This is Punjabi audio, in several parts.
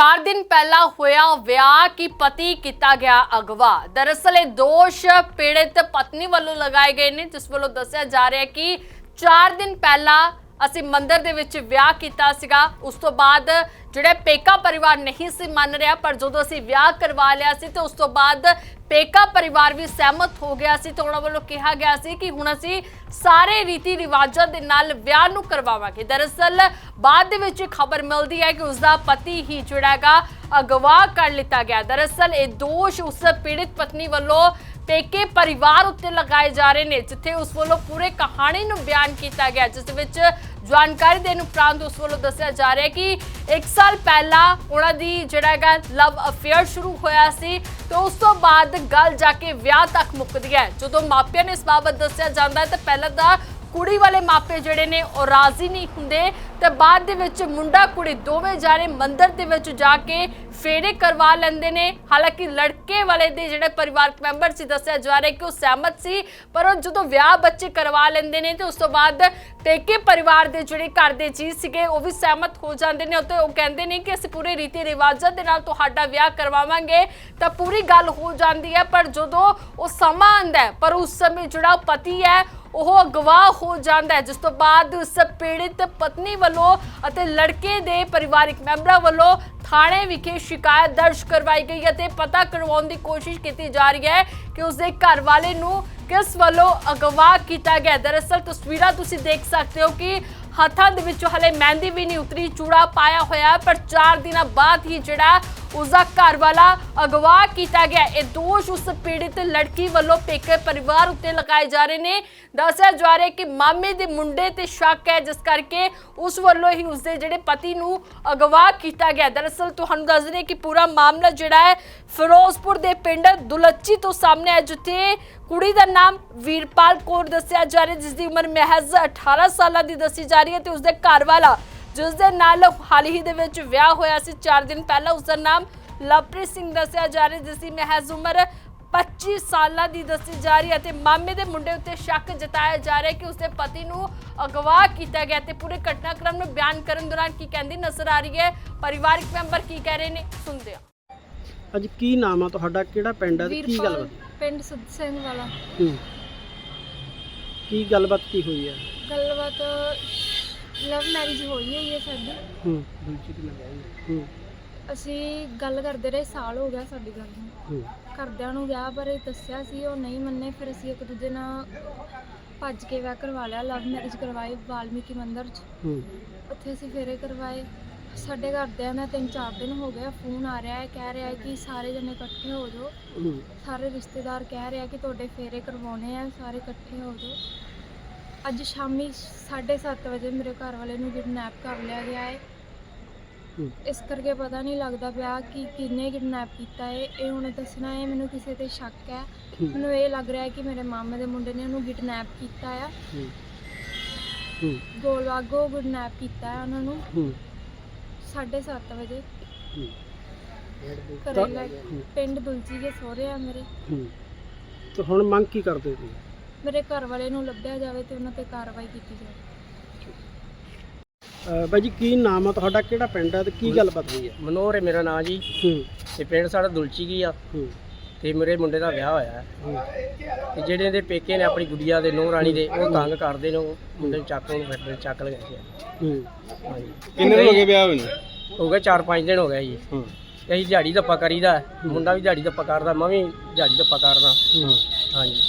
4 ਦਿਨ ਪਹਿਲਾਂ ਹੋਇਆ ਵਿਆਹ ਕਿ ਪਤੀ ਕੀਤਾ ਗਿਆ ਅਗਵਾ। ਦਰਅਸਲ ਇਹ ਦੋਸ਼ ਪੀੜਤ ਪਤਨੀ ਵੱਲੋਂ ਲਗਾਏ ਗਏ ਨੇ, ਜਿਸ ਵੱਲੋਂ ਦੱਸਿਆ ਜਾ ਰਿਹਾ ਹੈ ਕਿ 4 ਦਿਨ ਪਹਿਲਾਂ ਅਸੀਂ ਮੰਦਰ ਦੇ ਵਿੱਚ ਵਿਆਹ ਕੀਤਾ ਸੀਗਾ। ਉਸ ਤੋਂ ਬਾਅਦ ਜਿਹੜਾ ਪੇਕਾ ਪਰਿਵਾਰ ਨਹੀਂ ਸੀ ਮੰਨ ਰਿਹਾ, ਪਰ ਜਦੋਂ ਅਸੀਂ ਵਿਆਹ ਕਰਵਾ ਲਿਆ ਸੀ ਤੇ ਉਸ ਤੋਂ ਬਾਅਦ ਪੇਕਾ ਪਰਿਵਾਰ ਵੀ ਸਹਿਮਤ ਹੋ ਗਿਆ ਸੀ ਤੇ ਉਹਨਾਂ ਵੱਲੋਂ ਕਿਹਾ ਗਿਆ ਸੀ ਕਿ ਹੁਣ ਅਸੀਂ ਸਾਰੇ ਰੀਤੀ ਰਿਵਾਜਾਂ ਦੇ ਨਾਲ ਵਿਆਹ ਨੂੰ ਕਰਵਾਵਾਂਗੇ। ਦਰਅਸਲ ਬਾਅਦ ਦੇ ਵਿੱਚ ਖਬਰ ਮਿਲਦੀ ਹੈ ਕਿ ਉਸ ਦਾ ਪਤੀ ਹੀ ਜਿਹੜਾ ਹੈਗਾ, ਅਗਵਾ ਕਰ ਲਿੱਤਾ ਗਿਆ। ਦਰਅਸਲ ਇਹ ਦੋਸ਼ ਉਸ ਪੀੜਿਤ ਪਤਨੀ ਵੱਲੋਂ ਪੇਕੇ ਪਰਿਵਾਰ ਉੱਤੇ ਲਗਾਏ ਜਾ ਰਹੇ ਨੇ, ਜਿੱਥੇ ਉਸ ਵੱਲੋਂ ਪੂਰੇ ਕਹਾਣੀ ਨੂੰ ਬਿਆਨ ਕੀਤਾ ਗਿਆ, ਜਿਸ ਵਿੱਚ ਜਾਣਕਾਰੀ ਦੇਣ ਉਪਰੰਤ ਉਸ ਵੱਲੋਂ ਦੱਸਿਆ ਜਾ ਰਿਹਾ ਕਿ 1 ਸਾਲ ਪਹਿਲਾਂ ਉਹਨਾਂ ਦੀ ਜਿਹੜਾ ਹੈਗਾ ਲਵ ਅਫੇਅਰ ਸ਼ੁਰੂ ਹੋਇਆ ਸੀ ਤੇ ਉਸ ਤੋਂ ਬਾਅਦ ਗੱਲ ਜਾ ਕੇ ਵਿਆਹ ਤੱਕ ਮੁੱਕਦੀ ਹੈ। ਜਦੋਂ ਮਾਪਿਆਂ ਨੇ ਇਸ ਬਾਬਤ ਦੱਸਿਆ ਜਾਂਦਾ ਹੈ ਤਾਂ ਪਹਿਲਾਂ ਤਾਂ ਕੁੜੀ ਵਾਲੇ ਮਾਪੇ ਜਿਹੜੇ ਨੇ ਉਹ ਰਾਜ਼ੀ ਨਹੀਂ ਹੁੰਦੇ। ਤੇ ਬਾਅਦ ਦੇ ਵਿੱਚ ਮੁੰਡਾ ਕੁੜੀ ਦੋਵੇਂ ਜਾਣੇ ਮੰਦਿਰ ਦੇ ਵਿੱਚ ਜਾ ਕੇ ਫੇਰੇ ਕਰਵਾ ਲੈਂਦੇ ਨੇ। ਹਾਲਾਂਕਿ ਲੜਕੇ ਵਾਲੇ ਦੇ ਜਿਹੜੇ ਪਰਿਵਾਰਕ ਮੈਂਬਰ ਸੀ, ਦੱਸਿਆ ਜਾ ਰਿਹਾ ਕਿ ਉਹ ਸਹਿਮਤ ਸੀ, ਪਰ ਉਹ ਜਦੋਂ ਵਿਆਹ ਬੱਚੇ ਕਰਵਾ ਲੈਂਦੇ ਨੇ ਤੇ ਉਸ ਤੋਂ ਬਾਅਦ ਟੇਕੇ ਪਰਿਵਾਰ ਦੇ ਜਿਹੜੇ ਘਰ ਦੇ ਜੀ ਸੀਗੇ, ਉਹ ਵੀ ਸਹਿਮਤ ਹੋ ਜਾਂਦੇ ਨੇ ਤੇ ਉਹ ਕਹਿੰਦੇ ਨੇ ਕਿ ਅਸੀਂ ਪੂਰੇ ਰੀਤੀ ਰਿਵਾਜਾਂ ਦੇ ਨਾਲ ਤੁਹਾਡਾ ਵਿਆਹ ਕਰਵਾਵਾਂਗੇ। ਤਾਂ ਪੂਰੀ ਗੱਲ ਹੋ ਜਾਂਦੀ ਹੈ, ਪਰ ਜਦੋਂ ਉਹ ਸਮਾਂ ਆਂਦਾ ਪਰ ਉਸ ਸਮੇਂ ਜਿਹੜਾ ਪਤੀ ਹੈ, ਉਹ ਅਗਵਾ ਹੋ ਜਾਂਦਾ ਹੈ, ਜਿਸ ਤੋਂ ਬਾਅਦ ਉਸ ਪੀੜਿਤ ਪਤਨੀ ਵੱਲੋਂ ਅਤੇ ਲੜਕੇ ਦੇ ਪਰਿਵਾਰਿਕ ਮੈਂਬਰਾਂ ਵੱਲੋਂ ਥਾਣੇ ਵਿਖੇ ਸ਼ਿਕਾਇਤ ਦਰਜ ਕਰਵਾਈ ਗਈ ਅਤੇ ਪਤਾ ਕਰਵਾਉਣ ਦੀ ਕੋਸ਼ਿਸ਼ ਕੀਤੀ ਜਾ ਰਹੀ ਹੈ ਕਿ ਉਸ ਦੇ ਘਰ ਵਾਲੇ ਨੂੰ ਕਿਸ ਵੱਲੋਂ ਅਗਵਾ ਕੀਤਾ ਗਿਆ। ਦਰਅਸਲ ਤਸਵੀਰਾਂ ਤੁਸੀਂ ਦੇਖ ਸਕਦੇ ਹੋ ਕਿ ਹੱਥਾਂ ਦੇ ਵਿੱਚ ਹਲੇ ਮਹਿੰਦੀ ਵੀ ਨਹੀਂ ਉਤਰੀ, ਚੂੜਾ ਪਾਇਆ ਹੋਇਆ ਪਰ 4 ਦਿਨਾਂ ਬਾਅਦ ਹੀ ਜਿਹੜਾ ਉਸਦਾ ਘਰ ਵਾਲਾ ਅਗਵਾ ਕੀਤਾ ਗਿਆ ਇਹ ਦੋਸ਼ ਉਸ ਪੀੜਿਤ ਲੜਕੀ ਵੱਲੋਂ ਪੇਕੇ ਪਰਿਵਾਰ ਉੱਤੇ ਲਗਾਏ ਜਾ ਰਹੇ ਨੇ। ਦੱਸਿਆ ਜਾ ਰਿਹਾ ਕਿ ਮਾਮੇ ਦੇ ਮੁੰਡੇ ਤੇ ਸ਼ੱਕ ਹੈ, ਜਿਸ ਕਰਕੇ ਉਸ ਵੱਲੋਂ ਹੀ ਉਸਦੇ ਜਿਹੜੇ ਪਤੀ ਨੂੰ ਅਗਵਾ ਕੀਤਾ ਗਿਆ ਦਰਅਸਲ ਤੁਹਾਨੂੰ ਦੱਸ ਦਈਏ ਕਿ ਪੂਰਾ ਮਾਮਲਾ ਜਿਹੜਾ ਹੈ, ਫਿਰੋਜ਼ਪੁਰ ਦੇ ਪਿੰਡ ਦੁਲੱਚੀ ਤੋਂ ਸਾਹਮਣੇ ਹੈ, ਜਿੱਥੇ ਕੁੜੀ ਦਾ ਨਾਮ ਵੀਰਪਾਲ ਕੌਰ ਦੱਸਿਆ ਜਾ ਰਿਹਾ ਜਿਸ ਦੀ ਉਮਰ ਮਹਿਜ਼ 18 ਸਾਲਾਂ ਦੀ ਦੱਸੀ ਜਾ ਰਹੀ ਹੈ ਤੇ ਉਸਦੇ ਘਰ ਵਾਲਾ ਜਿਸ ਦੇ ਨਾਲ ਹਾਲ ਹੀ ਦੇ ਵਿੱਚ ਵਿਆਹ ਹੋਇਆ ਸੀ। 4 ਦਿਨ ਪਹਿਲਾਂ ਉਸ ਦਾ ਨਾਮ ਲਵਪ੍ਰੀਤ ਸਿੰਘ ਦੱਸਿਆ ਜਾ ਰਿਹਾ ਜਿਸ ਦੀ ਮਹਿਜ਼ ਉਮਰ 25 ਸਾਲਾਂ ਦੀ ਦੱਸੀ ਜਾ ਰਹੀ ਹੈ ਤੇ ਮਾਮੇ ਦੇ ਮੁੰਡੇ ਉੱਤੇ ਸ਼ੱਕ ਜਤਾਇਆ ਜਾ ਰਿਹਾ ਹੈ ਕਿ ਉਸਦੇ ਪਤੀ ਨੂੰ ਅਗਵਾ ਕੀਤਾ ਗਿਆ ਤੇ ਪੂਰੇ ਘਟਨਾਕ੍ਰਮ ਨੂੰ ਬਿਆਨ ਕਰਨ ਦੌਰਾਨ ਕੀ ਕਹਿੰਦੀ ਨਜ਼ਰ ਆ ਰਹੀ ਹੈ। ਪਰਿਵਾਰਕ ਮੈਂਬਰ ਕੀ ਕਹਿ ਰਹੇ ਨੇ ਸੁਣਦੇ ਹਾਂ। ਅੱਜ ਕੀ ਨਾਮ ਆ ਤੁਹਾਡਾ? ਕਿਹੜਾ ਪਿੰਡ ਹੈ ਤੇ ਕੀ ਵੀਰਪਾਲ ਗੱਲਬਾਤ? ਪਿੰਡ ਸੁੱਧ ਸਿੰਘ ਵਾਲਾ। ਹੂੰ। ਕੀ ਗੱਲਬਾਤ ਕੀ ਹੋਈ ਹੈ? ਗੱਲਬਾਤ ਲਵ ਮੈਰਿਜ ਹੋਈ ਹੋਈ ਹੈ ਸਾਡੀ। ਹੂੰ ਹੂੰ। ਅਸੀਂ ਗੱਲ ਕਰਦੇ ਰਹੇ ਸਾਲ ਹੋ ਗਿਆ ਸਾਡੀ ਗੱਲ ਨੂੰ। ਹੂੰ। ਘਰਦਿਆਂ ਨੂੰ ਵਿਆਹ ਬਾਰੇ ਦੱਸਿਆ ਸੀ ਉਹ ਨਹੀਂ ਮੰਨੇ ਫਿਰ ਅਸੀਂ ਇੱਕ ਦੂਜੇ ਨਾਲ ਭੱਜ ਕੇ ਵਿਆਹ ਕਰਵਾ ਲਿਆ ਲਵ ਮੈਰਿਜ ਕਰਵਾਈ ਵਾਲਮੀਕੀ ਮੰਦਿਰ 'ਚ। ਹੂੰ। ਉੱਥੇ ਅਸੀਂ ਫੇਰੇ ਕਰਵਾਏ। ਸਾਡੇ ਘਰਦਿਆਂ ਦਾ ਤਿੰਨ ਚਾਰ ਦਿਨ ਹੋ ਗਿਆ ਫੋਨ ਆ ਰਿਹਾ ਹੈ ਕਹਿ ਰਿਹਾ ਹੈ ਕਿ ਸਾਰੇ ਜਣੇ ਇਕੱਠੇ ਹੋ ਜਾਓ। ਹੂੰ। ਸਾਰੇ ਰਿਸ਼ਤੇਦਾਰ ਕਹਿ ਰਹੇ ਕਿ ਤੁਹਾਡੇ ਫੇਰੇ ਕਰਵਾਉਣੇ ਆ ਸਾਰੇ ਇਕੱਠੇ ਹੋ ਜਾਓ। ਅੱਜ ਸ਼ਾਮੀ 7:30 ਵਜੇ ਮੇਰੇ ਘਰ ਵਾਲੇ ਨੂੰ ਕਿਡਨੈਪ ਕਰ ਲਿਆ ਗਿਆ ਹੈ। ਇਸ ਕਰਕੇ ਪਤਾ ਨਹੀਂ ਲੱਗਦਾ ਪਿਆ ਕਿ ਕਿੰਨੇ ਕਿਡਨੈਪ ਕੀਤਾ ਹੈ ਇਹ ਹੁਣ ਦੱਸਣਾ ਹੈ ਮੈਨੂੰ ਕਿਸੇ ਤੇ ਸ਼ੱਕ ਹੈ। ਮੈਨੂੰ ਇਹ ਲੱਗ ਰਿਹਾ ਹੈ ਕਿ ਮੇਰੇ ਮਾਮੇ ਦੇ ਮੁੰਡੇ ਨੇ ਉਹਨੂੰ ਕਿਡਨੈਪ ਕੀਤਾ ਆ। ਗੋਲਵਾਗੋ ਕਿਡਨੈਪ ਕੀਤਾ ਹੈ ਉਹਨਾਂ ਨੂੰ। ਹੂੰ। 7:30 ਵਜੇ। ਹੂੰ। ਘਰੇ ਲੈ ਹੂੰ, ਪਿੰਡ ਦੁਲਚੀ ਦੇ ਸਹੁਰੇ ਆ ਮੇਰੇ। ਹੂੰ। ਤੇ ਹੁਣ ਮੰਗ ਕੀ ਕਰਦੇ ਤੁਸੀਂ? ਮੇਰੇ ਘਰ ਵਾਲੇ ਨੂੰ ਲੱਭਿਆ ਜਾਵੇ ਤੇ ਉਹਨਾਂ ਤੇ ਕਾਰਵਾਈ ਕੀਤੀ ਜਾਵੇ। ਅਹ ਬਾਈ ਜੀ ਕੀ ਨਾਮ ਆ ਤੁਹਾਡਾ? ਕਿਹੜਾ ਪਿੰਡ ਹੈ ਤੇ ਕੀ ਗੱਲਬਾਤ ਹੋਈ ਹੈ ਮਨੋਹਰ ਹੈ ਮੇਰਾ ਨਾਂ ਜੀ। ਹੂੰ। ਤੇ ਪਿੰਡ ਸਾਡਾ ਦੁਲਚੀ ਕੀ ਆ। ਹੂੰ। ਤੇ ਮੇਰੇ ਮੁੰਡੇ ਦਾ ਵਿਆਹ ਹੋਇਆ ਹੈ। ਹੂੰ। ਤੇ ਜਿਹੜੇ ਇਹਦੇ ਪੇਕੇ ਨੇ ਆਪਣੀ ਗੁੱਡੀਆ ਦੇ ਨੂੰਹ ਰਾਣੀ ਦੇ ਉਹ ਤੰਗ ਕਰਦੇ ਨੇ ਉਹ ਮੁੰਡੇ ਨੂੰ ਚੱਕ ਨੂੰ ਫਿਰਦੇ ਚੱਕ ਲਗਾਏ ਸੀ ਹੂੰ। ਹਾਂਜੀ। ਕਿੰਨੇ ਦਿਨ ਹੋ ਗਏ ਵਿਆਹ ਹੋਏ ਨੂੰ? ਹੋ ਗਏ 4-5 ਦਿਨ ਹੋ ਗਏ ਜੀ। ਹੂੰ। ਅਸੀਂ ਦਿਹਾੜੀ ਦੱਪਾ ਕਰੀਦਾ ਮੁੰਡਾ ਵੀ ਦਿਹਾੜੀ ਦੱਪਾ ਕਰਦਾ ਮੈਂ ਵੀ ਦਿਹਾੜੀ ਦੱਪਾ ਕਰਦਾ। ਹੂੰ। ਹਾਂਜੀ।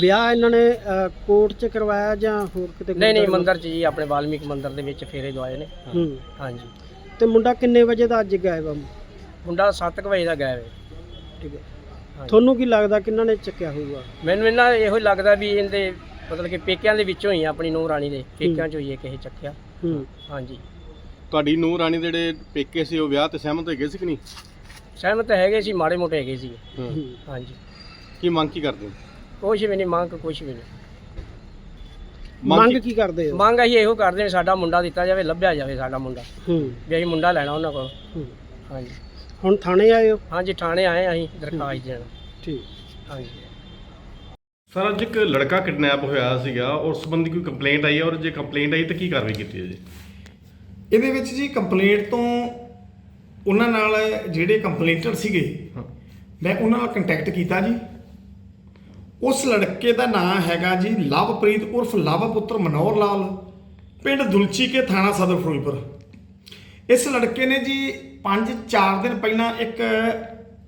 ਵਿਆਹ ਇਹਨਾਂ ਨੇ ਅਹ, ਕੋਰਟ 'ਚ ਕਰਵਾਇਆ ਜਾਂ ਹੋਰ ਕਿਤੇ ਨਹੀਂ ਨਹੀਂ? ਮੰਦਿਰ 'ਚ ਜੀ ਆਪਣੇ ਵਾਲਮੀਕ ਮੰਦਿਰ ਦੇ ਵਿੱਚ ਫੇਰੇ ਦਵਾਏ ਨੇ। ਹੂੰ। ਹਾਂਜੀ। ਤੇ ਮੁੰਡਾ ਕਿੰਨੇ ਵਜੇ ਦਾ ਅੱਜ ਗਾਇਬ ਆ? ਮੁੰਡਾ 7 ਵਜੇ ਦਾ ਗਿਆ ਵੇ ਠੀਕ ਹੈ। ਹਾਂਜੀ। ਤੁਹਾਨੂੰ ਕੀ ਲੱਗਦਾ ਕਿਹਨਾਂ ਨੇ ਚੱਕਿਆ ਹੋਊਗਾ? ਮੈਨੂੰ ਇਹਨਾਂ ਇਹੋ ਹੀ ਲੱਗਦਾ ਵੀ ਇਹਦੇ ਮਤਲਬ ਕਿ ਪੇਕਿਆਂ ਦੇ ਵਿੱਚੋਂ ਹੀ ਆ, ਆਪਣੀ ਨੂੰਹ ਰਾਣੀ ਦੇ। ਪੇਕਿਆਂ 'ਚੋਂ ਹੀ ਇਹ ਕਿਸੇ ਚੱਕਿਆ। ਹੂੰ। ਹਾਂਜੀ। ਤੁਹਾਡੀ ਨੂੰਹ ਰਾਣੀ ਦੇ ਜਿਹੜੇ ਪੇਕੇ ਸੀ ਉਹ ਵਿਆਹ ਤੇ ਸਹਿਮਤ ਹੋ ਗਏ ਸੀ ਕਿ ਨਹੀਂ? ਸਹਿਮਤ ਹੈਗੇ ਸੀ ਮਾੜੇ ਮੋਟੇ ਹੈਗੇ ਸੀ। ਹੂੰ। ਹੂੰ। ਹਾਂਜੀ। ਕੀ ਮੰਗ ਕੀ ਕਰਦੇ ਹੋ? ਕੁਛ ਵੀ ਨਹੀਂ ਮੰਗ ਕੁਛ ਵੀ ਨਹੀਂ। ਮੰਗ ਕੀ ਕਰਦੇ ਹੋ? ਮੰਗ ਅਸੀਂ ਇਹੋ ਕਰਦੇ ਨੇ ਸਾਡਾ ਮੁੰਡਾ ਦਿੱਤਾ ਜਾਵੇ ਲੱਭਿਆ ਜਾਵੇ ਸਾਡਾ ਮੁੰਡਾ। ਹੂੰ। ਵੀ ਅਸੀਂ ਮੁੰਡਾ ਲੈਣਾ ਉਹਨਾਂ ਕੋਲ। ਹੂੰ। ਹਾਂਜੀ। ਹੁਣ ਥਾਣੇ ਆਏ ਹੋ? ਹਾਂਜੀ ਥਾਣੇ ਆਏ ਹਾਂ ਅਸੀਂ ਦਰਖਾਸਤ ਦੇਣ। ਠੀਕ। ਹਾਂਜੀ। ਸਰ ਅੱਜ ਇੱਕ ਲੜਕਾ ਕਿਡਨੈਪ ਹੋਇਆ ਸੀਗਾ ਉਸ ਸੰਬੰਧੀ ਕੋਈ ਕੰਪਲੇਂਟ ਆਈ ਹੈ ਔਰ ਜੇ ਕੰਪਲੇਂਟ ਆਈ ਤਾਂ ਕੀ ਕਾਰਵਾਈ ਕੀਤੀ ਹੈ ਜੀ? ਇਹਦੇ ਵਿੱਚ ਜੀ ਕੰਪਲੇਂਟ ਤੋਂ ਉਹਨਾਂ ਨਾਲ ਜਿਹੜੇ ਕੰਪਲੇਂਟਰ ਸੀਗੇ। ਮੈਂ ਉਹਨਾਂ ਨਾਲ ਕੰਟੈਕਟ ਕੀਤਾ ਜੀ। ਉਸ ਲੜਕੇ ਦਾ ਨਾਮ ਹੈਗਾ ਜੀ ਲਵਪ੍ਰੀਤ ਉਰਫ ਲਵ ਪੁੱਤਰ ਮਨੋਹਰ ਲਾਲ, ਪਿੰਡ ਦੁਲਚੀ ਕੇ ਥਾਣਾ ਸਦਰ ਫਿਰੋਜ਼ਪੁਰ। ਇਸ ਲੜਕੇ ਨੇ ਜੀ 5-4 ਦਿਨ ਪਹਿਲਾਂ ਇੱਕ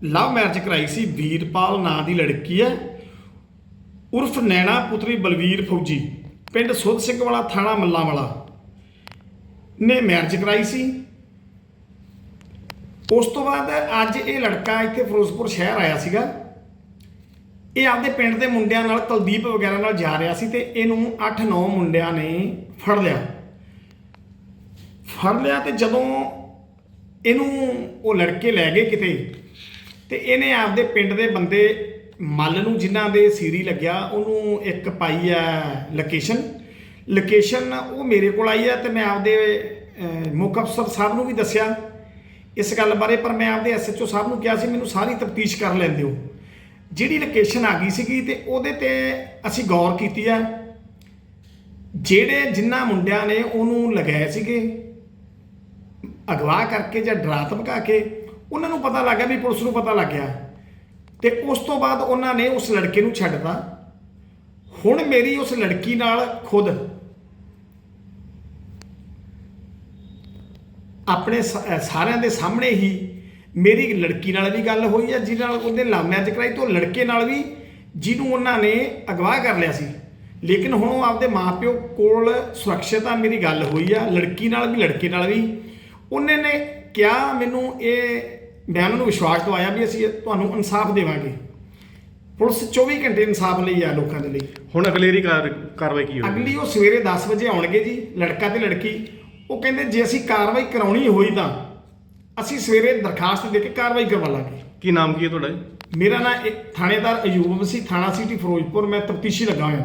ਲਵ ਮੈਰਿਜ ਕਰਾਈ ਸੀ, ਵੀਰਪਾਲ ਨਾਂ ਦੀ ਲੜਕੀ ਹੈ, ਉਰਫ ਨੈਣਾ ਪੁੱਤਰੀ ਬਲਵੀਰ ਫੌਜੀ, ਪਿੰਡ ਸੁਧ ਸਿੰਘ ਵਾਲਾ ਥਾਣਾ ਮੱਲਾਵਾਲਾ। ਨੇ ਮੈਰਿਜ ਕਰਾਈ ਸੀ। ਉਸ ਤੋਂ ਬਾਅਦ ਅੱਜ ਇਹ ਲੜਕਾ ਇੱਥੇ ਫਿਰੋਜ਼ਪੁਰ ਸ਼ਹਿਰ ਆਇਆ ਸੀਗਾ। ਇਹ ਆਪਦੇ ਪਿੰਡ ਦੇ ਮੁੰਡਿਆਂ ਨਾਲ ਕੁਲਦੀਪ ਵਗੈਰਾ ਨਾਲ ਜਾ ਰਿਹਾ ਸੀ ਤੇ ਇਹਨੂੰ 8-9 ਮੁੰਡਿਆਂ ਨੇ ਫੜ ਲਿਆ। ਫੜ ਲਿਆ ਤੇ ਜਦੋਂ ਇਹਨੂੰ ਉਹ ਲੜਕੇ ਲੈ ਗਏ ਕਿਤੇ ਤੇ ਇਹਨੇ ਆਪਦੇ ਪਿੰਡ ਦੇ ਬੰਦੇ ਮੱਲ ਨੂੰ ਜਿਨ੍ਹਾਂ ਦੇ ਸੀਰੀ ਲੱਗਿਆ, ਉਹਨੂੰ ਇੱਕ ਪਾਈ ਆ ਲੋਕੇਸ਼ਨ ਲੋਕੇਸ਼ਨ ਉਹ ਮੇਰੇ ਕੋਲ ਆਈ ਆ ਤੇ ਮੈਂ ਆਪਦੇ ਮੁੱਖ ਅਫਸਰ ਸਾਹਿਬ ਨੂੰ ਵੀ ਦੱਸਿਆ। ਇਸ ਗੱਲ ਬਾਰੇ ਪਰ ਮੈਂ ਆਪਦੇ ਐਸਐਚਓ ਸਾਹਿਬ ਨੂੰ ਕਿਹਾ ਸੀ, ਮੈਨੂੰ ਸਾਰੀ ਤਫਤੀਸ਼ ਕਰ ਲੈਣ ਦਿਓ। ਜਿਹੜੀ ਲੋਕੇਸ਼ਨ ਆ ਗਈ ਸੀਗੀ ਤੇ ਉਹਦੇ ਤੇ ਅਸੀਂ ਗੌਰ ਕੀਤੀ ਆ। ਜਿਹੜੇ ਜਿਨ੍ਹਾਂ ਮੁੰਡਿਆਂ ਨੇ ਉਹਨੂੰ ਲਗਾਏ ਸੀਗੇ, ਅਗਵਾ ਕਰਕੇ ਜਾਂ ਡਰਾ ਧਮਕਾ ਕੇ, ਉਹਨਾਂ ਨੂੰ ਪਤਾ ਲੱਗ ਗਿਆ ਵੀ ਪੁਲਿਸ ਨੂੰ ਪਤਾ ਲੱਗ ਗਿਆ। ਤੇ ਉਸ ਤੋਂ ਬਾਅਦ ਉਹਨਾਂ ਨੇ ਉਸ ਲੜਕੇ ਨੂੰ ਛੱਡਤਾ। ਹੁਣ ਮੇਰੀ ਉਸ ਲੜਕੀ ਨਾਲ ਖੁਦ ਆਪਣੇ ਸ- ਸਾਰਿਆਂ ਦੇ ਸਾਹਮਣੇ ਹੀ ਮੇਰੀ ਲੜਕੀ ਨਾਲ ਵੀ ਗੱਲ ਹੋਈ ਹੈ ਜਿਹਦੇ ਨਾਲ ਉਹਦੇ ਲਵ ਮੈਰਿਜ ਕਰਾਈ ਤੋਂ ਲੜਕੇ ਨਾਲ ਵੀ ਜਿਹਨੂੰ ਉਹਨਾਂ ਨੇ ਅਗਵਾ ਕਰ ਲਿਆ ਸੀ। ਲੇਕਿਨ ਹੁਣ ਉਹ ਆਪਦੇ ਮਾਪਿਓ ਕੋਲ ਸੁਰੱਖਿਅਤ ਆ ਮੇਰੀ ਗੱਲ ਹੋਈ ਆ ਲੜਕੀ ਨਾਲ ਵੀ ਲੜਕੇ ਨਾਲ ਵੀ। ਉਹਨੇ ਨੇ ਕਿਹਾ ਮੈਨੂੰ ਇਹ ਮੈਂ ਉਹਨਾਂ ਨੂੰ ਵਿਸ਼ਵਾਸ ਦਵਾਇਆ ਵੀ ਅਸੀਂ ਤੁਹਾਨੂੰ ਇਨਸਾਫ ਦੇਵਾਂਗੇ। ਪੁਲਿਸ 24 ਘੰਟੇ ਇਨਸਾਫ ਲਈ ਆ ਲੋਕਾਂ ਦੇ ਲਈ। ਹੁਣ ਅਗਲੇਰੀ ਕਾਰ- ਕਾਰਵਾਈ ਕੀ ਹੋਈ ਅਗਲੀ ਉਹ ਸਵੇਰੇ 10 ਵਜੇ ਆਉਣਗੇ ਜੀ ਲੜਕਾ ਤੇ ਲੜਕੀ। ਉਹ ਕਹਿੰਦੇ ਜੇ ਅਸੀਂ ਕਾਰਵਾਈ ਕਰਾਉਣੀ ਹੋਈ ਤਾਂ ਅਸੀਂ ਸਵੇਰੇ ਦਰਖਾਸਤ ਦੇ ਕੇ ਕਾਰਵਾਈ ਕਰਵਾ ਲਾਂਗੇ। ਕੀ ਨਾਮ ਕੀ ਹੈ ਤੁਹਾਡਾ ਜੀ? ਮੇਰਾ ਨਾਮ ਥਾਣੇਦਾਰ ਅਯੂਬ ਮਸੀਹ ਥਾਣਾ ਸਿਟੀ ਫਿਰੋਜ਼ਪੁਰ ਮੈਂ ਤਫਤੀਸ਼ੀ ਲੱਗਾ ਹੋਇਆ ਜੀ।